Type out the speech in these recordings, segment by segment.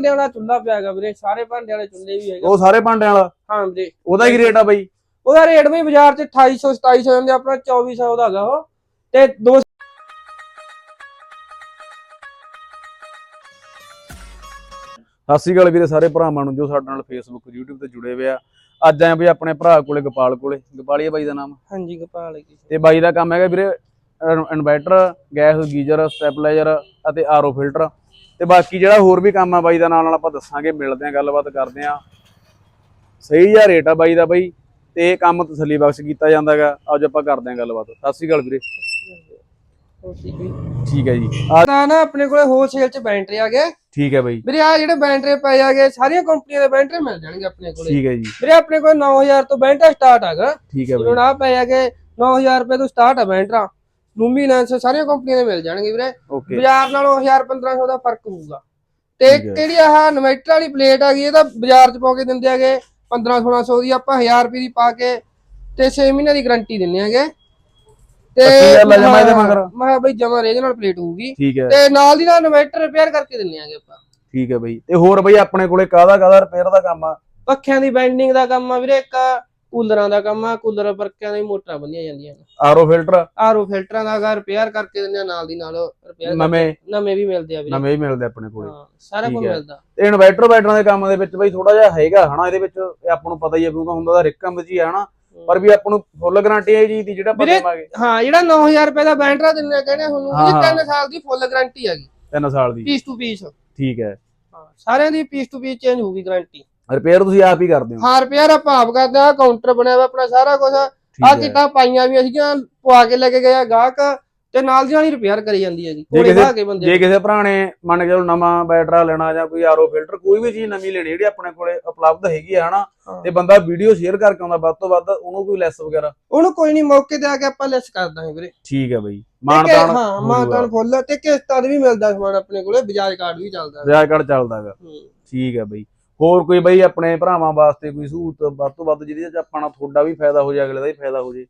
ਭਾਂਡੇ ਵਾਲਾ ਚੁੱਲ੍ਹਾ ਪਿਆ ਹੈਗਾ ਵੀਰੇ ਸਾਰੇ ਭਾਂਡੇ ਵਾਲੇ ਚੁੱਲ੍ਹੇ ਵੀ ਹੈਗੇ। ਉਹ ਸਾਰੇ ਭਾਂਡਿਆਂ ਵਾਲਾ? ਹਾਂ ਵੀਰੇ। ਉਹਦਾ ਕੀ ਰੇਟ ਆ ਬਾਈ? ਉਹਦਾ ਰੇਟ ਵੀ ਬਾਜ਼ਾਰ 'ਚ 2800 2700 ਜਾਂਦੇ ਆਪਣਾ 2400 ਦਾ ਹੈਗਾ ਉਹ। ਤੇ ਦੋ ਸਤਿ ਸ਼੍ਰੀ ਅਕਾਲ ਵੀਰੇ ਸਾਰੇ ਭਰਾਵਾਂ ਨੂੰ ਜੋ ਸਾਡੇ ਨਾਲ ਫੇਸਬੁੱਕ YouTube ਤੇ ਜੁੜੇ ਹੋਏ ਆ। ਅੱਜ ਆਏ ਬਈ ਆਪਣੇ ਭਰਾ ਕੋਲੇ ਗੋਪਾਲ ਕੋਲੇ। ਗੋਪਾਲੀਆ ਬਾਈ ਦਾ ਨਾਮ। ਹਾਂਜੀ ਗੋਪਾਲ ਕੀ ਤੇ ਬਾਈ ਦਾ ਕੰਮ ਹੈਗਾ ਵੀਰੇ ਇਨਵਰਟਰ ਗੈਸ ਗੀਜ਼ਰ ਸਟੈਬਲਾਈਜ਼ਰ ਅਤੇ ਆਰਓ ਫਿਲਟਰ। ਤੇ ਬਾਕੀ ਜਿਹੜਾ ਹੋਰ ਵੀ ਕੰਮ ਆ ਬਾਈ ਦਾ ਨਾਲ ਨਾਲ ਆਪਾਂ ਦੱਸਾਂਗੇ ਮਿਲਦੇ ਆ ਗੱਲਬਾਤ ਕਰਦੇ ਆ ਸਹੀ ਜਿਹਾ ਰੇਟ ਆ ਬਾਈ ਦਾ ਬਾਈ ਤੇ ਇਹ ਕੰਮ ਤਸੱਲੀ ਬਖਸ਼ ਕੀਤਾ ਜਾਂਦਾਗਾ ਅੱਜ ਆਪਾਂ ਕਰਦੇ ਆ ਗੱਲਬਾਤ। ਸਤਿ ਸ਼੍ਰੀ ਅਕਾਲ ਵੀਰੇ। ਠੀਕ ਹੈ ਜੀ? ਆ ਤਾਂ ਨਾ ਆਪਣੇ ਕੋਲੇ ਹੋਲਸੇਲ 'ਚ ਬੈਟਰੀ ਆ ਗਏ ਠੀਕ ਹੈ ਬਾਈ। ਵੀਰੇ ਆ ਜਿਹੜੇ ਬੈਟਰੀ ਪਏ ਆ ਗਏ ਸਾਰੀਆਂ ਕੰਪਨੀਆਂ ਦੇ ਬੈਟਰੀ ਮਿਲ ਜਾਣਗੇ ਆਪਣੇ ਕੋਲੇ। ਠੀਕ ਹੈ ਜੀ। ਵੀਰੇ ਆਪਣੇ ਕੋਲ 9000 ਤੋਂ ਬੈਟਰੀ ਸਟਾਰਟ ਹੈਗਾ ਠੀਕ ਹੈ ਹੁਣ ਬਾਈ ਆ ਪਏ ਆ ਕਿ 9000 ਰੁਪਏ ਤੋਂ ਸਟਾਰਟ ਆ ਬੈਟਰਾ। ਲੂਮੀਨੈਂਸ ਸਾਰੀਆਂ ਕੰਪਨੀਆਂ ਦੇ ਮਿਲ ਜਾਣਗੇ ਵੀਰੇ। ਬਾਜ਼ਾਰ ਨਾਲੋਂ 1000 1500 ਦਾ ਫ਼ਰਕ ਹੋਊਗਾ ਤੇ। ਕਿਹੜੀ ਆਹ ਇਨਵਰਟਰ ਵਾਲੀ ਪਲੇਟ ਆ ਗਈ ਇਹ ਤਾਂ ਬਾਜ਼ਾਰ 'ਚ ਪਾ ਕੇ ਦਿੰਦੇ ਆਗੇ 15 1600 ਦੀ ਆਪਾਂ 1000 ਰੁਪਏ ਦੀ ਪਾ ਕੇ ਤੇ 6 ਮਹੀਨੇ ਦੀ ਗਾਰੰਟੀ ਦਿੰਨੇ ਆਗੇ ਤੇ? ਮੈਂ ਬਈ ਜਮਾ ਰੀਜਨਲ ਪਲੇਟ ਹੋਊਗੀ। ਤੇ ਨਾਲ ਦੀ ਨਾਲ ਇਨਵਰਟਰ ਰਿਪੇਅਰ ਕਰਕੇ ਦਿੰਨੇ ਆਗੇ ਆਪਾਂ। ਠੀਕ ਹੈ ਬਾਈ। ਤੇ ਹੋਰ ਬਾਈ ਆਪਣੇ ਕੋਲੇ ਕਾਹਦਾ ਕਾਹਦਾ ਰਿਪੇਅਰ ਦਾ ਕੰਮ ਆ? ਪੱਖਿਆਂ ਦੀ ਬੈਂਡਿੰਗ ਦਾ ਕੰਮ ਆ ਵੀਰੇ ਇੱਕ ਕੂਲਰਾਂ ਦਾ ਕੰਮ ਆ ਕੂਲਰ ਪਰਕਿਆਂ ਦੀ ਮੋਟਰਾਂ ਬੰਨੀਆਂ ਜਾਂਦੀਆਂ ਨੇ। RO filter? ਆਰਓ ਫਿਲਟਰਾਂ ਦਾ ਅਗਰ ਰਿਪੇਅਰ ਕਰਕੇ ਦਿੰਦੇ ਆ ਨਾਲ ਦੀ ਨਾਲ ਰਿਪੇਅਰ ਨਵੇਂ? ਨਵੇਂ ਵੀ ਮਿਲਦੇ ਆ ਵੀਰੇ। ਨਵੇਂ ਹੀ ਮਿਲਦੇ ਆਪਣੇ ਕੋਲੇ। ਹਾਂ ਸਾਰਾ ਕੁਝ। ਮਿਲਦਾ। ਤੇ ਇਨਵਰਟਰ ਬੈਟਰਾਂ ਦੇ ਕੰਮ ਦੇ ਵਿੱਚ ਬਈ ਥੋੜਾ ਜਿਹਾ ਹੈਗਾ ਹਨਾ ਇਹਦੇ ਵਿੱਚ ਇਹ ਆਪਾਂ ਨੂੰ ਪਤਾ ਹੀ ਹੈ ਕਿਉਂਕਿ ਹੁੰਦਾ ਤਾਂ ਰਿਕਮ ਵਿੱਚ ਹੀ ਹਨਾ। ਪਰ ਵੀ ਆਪਾਂ ਨੂੰ ਫੁੱਲ ਗਾਰੰਟੀ ਹੈ ਜੀ ਦੀ ਜਿਹੜਾ ਆਪਾਂ ਦੇਵਾਂਗੇ। ਹਾਂ ਜਿਹੜਾ 9000 ਰੁਪਏ ਦਾ ਬੈਟਰਾ ਦਿੰਦੇ ਆ ਕਹਿੰਦੇ ਤੁਹਾਨੂੰ ਹਾਂ, ਉਹਦੀ ਹਾਂ। 3 ਸਾਲ ਦੀ ਫੁੱਲ ਗਾਰੰਟੀ ਹੈਗੀ 3 ਸਾਲ ਦੀ। ਪੀਸ ਟੂ ਪੀਸ ਠੀਕ ਹੈ। ਹਾਂ ਸਾਰਿਆਂ ਦੀ ਪੀਸ ਟੂ ਪੀਸ ਚੇਂਜ ਹੋਊਗੀ ਗਾਰੰਟੀ ਰਿਪੇਅਰ ਤੁਸੀਂ ਆਪ ਹੀ ਕਰਦੇ ਹੋ। ਹਾਂ ਰਿਪੇਅਰ ਆਪਾਂ ਆਪ ਕਰਦੇ ਆ ਕਾਊਂਟਰ ਬਣਿਆ ਹੋਇਆ ਆਪਣਾ ਸਾਰਾ ਕੁਝ ਆ ਹੈ। ਕਿਤਾ ਪਾਈਆਂ ਵੀ ਅਸੀਂ ਪਵਾ ਕੇ ਲੈ ਕੇ ਗਏ ਆ ਗਾਹਕ ਤੇ ਨਾਲ ਦੀ ਨਾਲ ਹੀ ਰਿਪੇਅਰ ਕਰੀ ਜਾਂਦੀ ਹੈਗੀ ਕੋਲੇ ਕਿਸੇ- ਬਹਾ ਕੇ ਬੰਦੇ ਜੇ ਕਿਸੇ ਨੇ ਮੰਨ ਕੇ ਨਵਾਂ ਬੈਟਰਾ ਲੈਣਾ ਜਾਂ ਕੋਈ ਆਰਓ ਫਿਲਟਰ ਕੋਈ ਵੀ ਚੀਜ਼ ਨਵੀਂ ਲੈਣੀ ਜਿਹੜੀ ਆਪਣੇ ਕੋਲੇ ਉਪਲਬਧ ਹੈਗੀ ਆ ਹਨਾ ਹਾਂ। ਤੇ ਬੰਦਾ ਵੀਡੀਓ ਸ਼ੇਅਰ ਕਰਕੇ ਆਉਂਦਾ ਵੱਧ ਤੋਂ ਵੱਧ ਉਹਨੂੰ ਕੋਈ ਲੈਸ ਵਗੈਰਾ। ਉਹਨੂੰ ਕੋਈ ਨਹੀਂ ਮੌਕੇ ਤੇ ਆ ਕੇ ਆਪਾਂ ਲੈਸ ਕਰ ਦਾਂਗੇ ਵੀਰੇ। ਠੀਕ ਹੈ ਬਈ। ਮਾਨਤਾਨ ਹਾਂ ਮਾਨਤਾਨ ਫੁੱਲ ਤੇ ਕਿਸ਼ਤਾਂ ਵੀ ਮਿਲਦਾ ਸਮਾਨ ਆਪਣੇ ਕੋਲੇ ਬਜਾਜ ਕਾਰਡ ਵੀ ਚੱਲਦਾ ਵਿਆਜ ਕਾਰਡ ਚੱਲਦਾਗਾ ਹੂੰ। ਠੀਕ ਹੈ ਬਈ। ਹੋਰ ਕੋਈ ਬਈ ਆਪਣੇ ਭਰਾਵਾਂ ਵਾਸਤੇ ਕੋਈ ਸਹੂਲਤ ਵੱਧ ਤੋਂ ਵੱਧ ਜਿਹਦੇ ਚ ਆਪਾਂ ਨਾਲ ਤੁਹਾਡਾ ਵੀ ਫਾਇਦਾ ਹੋ ਜਾਏ ਅਗਲੇ ਦਾ ਵੀ ਫਾਇਦਾ ਹੋ ਜਾਏ?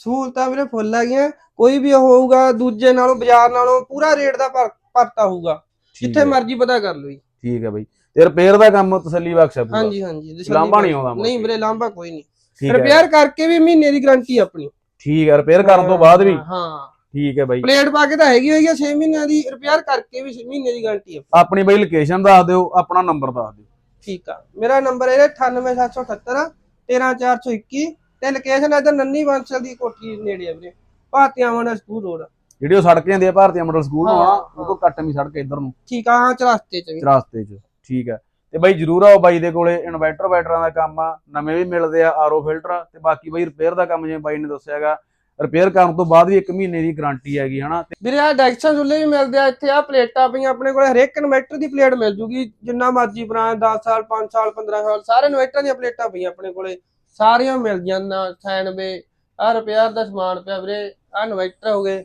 ਸਹੂਲਤਾਂ ਵੀਰੇ ਫੁੱਲ ਹੈਗੀਆਂ ਕੋਈ ਵੀ ਹੋਊਗਾ ਦੂਜੇ ਨਾਲੋਂ ਬਾਜ਼ਾਰ ਨਾਲੋਂ ਪੂਰਾ ਰੇਟ ਦਾ ਭਰਤਾ ਹੋਊਗਾ। ਜਿੱਥੇ ਮਰਜ਼ੀ ਪਤਾ ਕਰ ਲਓ ਜੀ। ਠੀਕ ਹੈ ਬਈ। ਤੇ ਰਿਪੇਅਰ ਦਾ ਕੰਮ ਤਸੱਲੀ ਬਖਸ਼ ਹੈ ਪੂਰਾ। ਹਾਂਜੀ ਹਾਂਜੀ। ਲਾਂਭਾ ਨਹੀਂ ਆਉਂਦਾ ਨਹੀਂ। ਵੀਰੇ ਲਾਂਭਾ ਕੋਈ ਨਹੀਂ। ਰਿਪੇਅਰ ਕਰਕੇ ਵੀ ਮਹੀਨੇ ਦੀ ਗਾਰੰਟੀ ਆਪਣੀ। ਠੀਕ ਹੈ ਰਿਪੇਅਰ ਕਰਨ ਤੋਂ ਬਾਅਦ ਵੀ। ਹਾਂ ਠੀਕ ਹੈ ਬਾਈ। ਪਲੇਟ ਪਾ ਕੇ ਤਾਂ ਹੈਗੀ ਹੋਈ ਆ 6 ਮਹੀਨਿਆਂ ਦੀ। ਰਿਪੇਅਰ ਕਰਕੇ ਵੀ ਛੇ ਮਹੀਨੇ ਦੀ ਗਾਰੰਟੀ ਆ ਆਪਣੀ ਬਈ ਲੋਕੇਸ਼ਨ ਦੱਸ ਦਿਓ ਆਪਣਾ ਨੰਬਰ ਦੱਸ ਦਿਓ। ਠੀਕ ਆ। ਮੇਰਾ ਨੰਬਰ ਹੈ 98778 13421 ਤੇ ਲੋਕੇਸ਼ਨ ਇਧਰ ਨੰਨੀ ਬਾਂਸਲ ਦੀ ਕੋਠੀ ਨੇੜੇ ਆ ਵੀਰੇ ਭਾਤੀਆਂ ਵਾਲਾ ਸਕੂਲ ਰੋਡ ਜਿਹੜੀ ਉਹ ਸੜਕ ਜਾਂਦੀ ਹੈ ਭਾਰਤੀ ਮਿਡਲ ਸਕੂਲ ਨੂੰ। ਉਹ ਤੋਂ ਕੱਟਵੀਂ ਸੜਕ ਇੱਧਰ ਨੂੰ। ਠੀਕ ਆ ਹਾਂ ਚਰਸਤੇ ਚ ਵੀ। ਰਸਤੇ 'ਚ ਠੀਕ ਹੈ। ਤੇ ਬਾਈ ਜਰੂਰ ਆਓ ਬਾਈ ਦੇ ਕੋਲੇ ਇਨਵਰਟਰ ਬੈਟਰਾਂ ਦਾ ਕੰਮ ਆ ਨਵੇਂ ਵੀ ਮਿਲਦੇ ਆ ਆਰਓ ਫਿਲਟਰ ਤੇ ਬਾਕੀ ਬਾਈ ਰਿਪੇਅਰ ਦਾ ਕੰਮ ਜਿਵੇਂ ਬਾਈ ਨੇ ਦੱਸਿਆਗਾ ਰਿਪੇਅਰ ਕਰਨ ਤੋਂ ਬਾਅਦ ਵੀ 1 ਮਹੀਨੇ ਦੀ ਗਾਰੰਟੀ ਹੈਗੀ ਹਨਾ? ਵੀਰੇ ਆ ਡੈਕਸਾਂ ਚੁੱਲ੍ਹੇ ਵੀ ਮਿਲਦੇ ਆ ਇੱਥੇ ਆ ਪਲੇਟਾਂ ਪਈਆਂ ਆਪਣੇ ਕੋਲ ਹਰੇਕ ਇਨਵਰਟਰ ਦੀ ਪਲੇਟ ਮਿਲ ਜੂਗੀ ਜਿੰਨਾ ਮਰਜ਼ੀ ਪੁਰਾਣਾ 10 ਸਾਲ 5 ਸਾਲ 15 ਸਾਲ ਸਾਰੇ ਇਨਵਰਟਰਾਂ ਦੀਆਂ ਪਲੇਟਾਂ ਪਈਆਂ ਆਪਣੇ ਕੋਲੇ ਸਾਰੀਆਂ ਮਿਲ ਜਾਂਦੀਆਂ ਸੈਨਵੇ ਆ ਰਿਪੇਅਰ ਦਾ ਸਮਾਨ ਪਿਆ ਵੀਰੇ ਆ ਇਨਵਰਟਰ ਹੋ ਗਏ।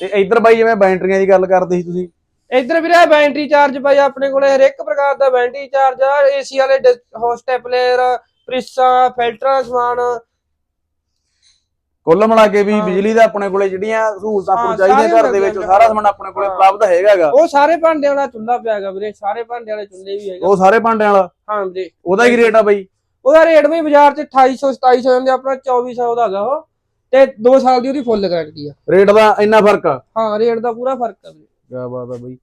ਤੇ ਇੱਧਰ ਬਾਈ ਜਿਵੇਂ ਬੈਟਰੀਆਂ ਦੀ ਗੱਲ ਕਰਦੇ ਸੀ ਤੁਸੀਂ? ਇੱਧਰ ਵੀਰੇ ਬੈਟਰੀ ਚਾਰਜ ਪਈ ਆ ਆਪਣੇ ਕੋਲੇ ਹਰੇਕ ਪ੍ਰਕਾਰ ਦਾ ਬੈਟਰੀ ਚਾਰਜ ਆ ਏਸੀ ਵਾਲੇ ਹੋਸਟੈਪਲੇਅਰ ਪ੍ਰਿਸਾਂ ਫਿਲਟਰ ਸਮਾਨ ਕੁੱਲ ਮਿਲਾ ਕੇ ਵੀ। ਬਿਜਲੀ ਦਾ ਆਪਣੇ ਕੋਲੇ ਜਿਹੜੀਆਂ ਸਹੂਲਤਾਂ ਸਾਰੀਆਂ ਘਰ ਦੇ ਵਿੱਚ ਸਾਰਾ ਸਮਾਨ ਆਪਣੇ ਕੋਲੇ। ਉਪਲਬਧ ਹੈਗਾਗਾ ਉਹ ਸਾਰੇ ਭਾਂਡਿਆਂ ਵਾਲਾ ਚੁੱਲ੍ਹਾ ਪਿਆ ਹੈਗਾ ਵੀਰੇ ਸਾਰੇ ਭਾਂਡਿਆਂ ਵਾਲੇ ਚੁੱਲ੍ਹੇ ਵੀ ਹੈਗੇ। ਉਹ ਸਾਰੇ ਭਾਂਡਿਆਂ ਵਾਲਾ? ਹਾਂ ਵੀਰੇ। ਉਹਦਾ ਕੀ ਰੇਟ ਆ ਬਾਈ? ਉਹਦਾ ਰੇਟ ਵੀ ਬਾਜ਼ਾਰ 'ਚ 2800 2700 ਜਾਂਦੇ ਆਪਣਾ 2400 ਦਾ ਹੈਗਾ ਉਹ। ਤੇ 2 ਸਾਲ ਦੀ ਉਹਦੀ ਫੁੱਲ ਗਾਰੰਟੀ ਆ। ਰੇਟ ਦਾ ਇੰਨਾ ਫ਼ਰਕ ਆ? ਹਾਂ ਰੇਟ ਦਾ ਪੂਰਾ ਫ਼ਰਕ ਆ ਵੀਰੇ। ਕਿਆ ਬਾਤ ਆ ਬਾਈ।